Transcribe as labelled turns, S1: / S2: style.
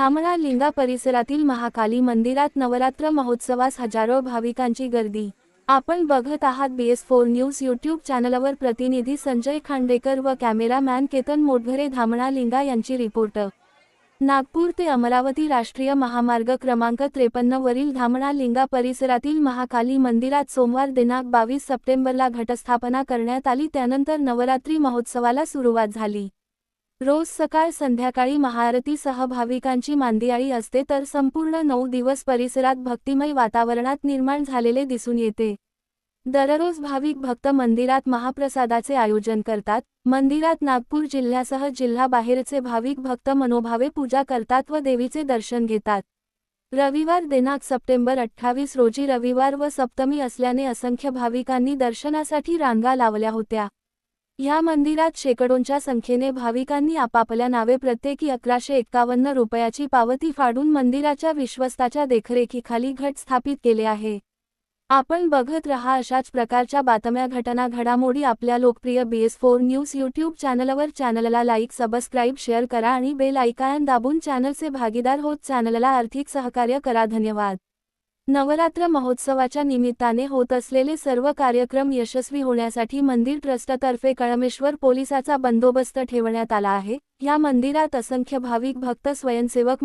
S1: धामणा लिंगा परिसरातील महाकाली मंदिरात नवरात्र महोत्सवास हजारो भाविकांची गर्दी. आपण बघत आहात बीएस फोर न्यूज यूट्यूब चॅनलवर प्रतिनिधी संजय खांडेकर व कॅमेरामॅन केतन मोटघरे धामणा लिंगा यांची रिपोर्ट. नागपूर ते अमरावती राष्ट्रीय महामार्ग क्रमांक त्रेपन्न वरील धामणा लिंगा परिसरातील महाकाली मंदिरात सोमवार दिनांक बावीस सप्टेंबरला घटस्थापना करण्यात आली त्यानंतर नवरात्री महोत्सवाला सुरुवात झाली. रोज सकाळ संध्याकाळी महाआरतीसह भाविकांची मांदियाळी असते तर संपूर्ण नऊ दिवस परिसरात भक्तिमय वातावरणात निर्माण झालेले दिसून येते. दररोज भाविक भक्त मंदिरात महाप्रसादाचे आयोजन करतात. मंदिरात नागपूर जिल्ह्यासह जिल्हाबाहेरचे भाविक भक्त मनोभावे पूजा करतात व देवीचे दर्शन घेतात. रविवार दिनांक सप्टेंबर अठ्ठावीस रोजी रविवार व सप्तमी असल्याने असंख्य भाविकांनी दर्शनासाठी रांगा लावल्या होत्या. या मंदिरात शेकडोंच्या संख्येने भाविकांनी आपापल्या नावे प्रत्येकी अकराशे एक्कावन्न रुपयाची पावती फाडून मंदिराच्या विश्वस्ताच्या देखरेखीखाली घट स्थापित केले आहे. आपण बघत रहा अशाच प्रकारच्या बातम्या घटना घडामोडी आपल्या लोकप्रिय बीएस फोर न्यूज यूट्यूब चॅनलवर. चॅनलला लाईक सबस्क्राईब शेअर करा आणि बेल आयकॉन दाबून चॅनलचे भागीदार होत चॅनलला आर्थिक सहकार्य करा. धन्यवाद. नवरात्र महोत्सवाच्या निमित्ताने होत असलेले सर्व कार्यक्रम यशस्वी होण्यासाठी मंदिर ट्रस्टतर्फे कळमेश्वर पोलिसाचा बंदोबस्त ठेवण्यात आला आहे. या मंदिरात असंख्य भाविक भक्त स्वयंसेवक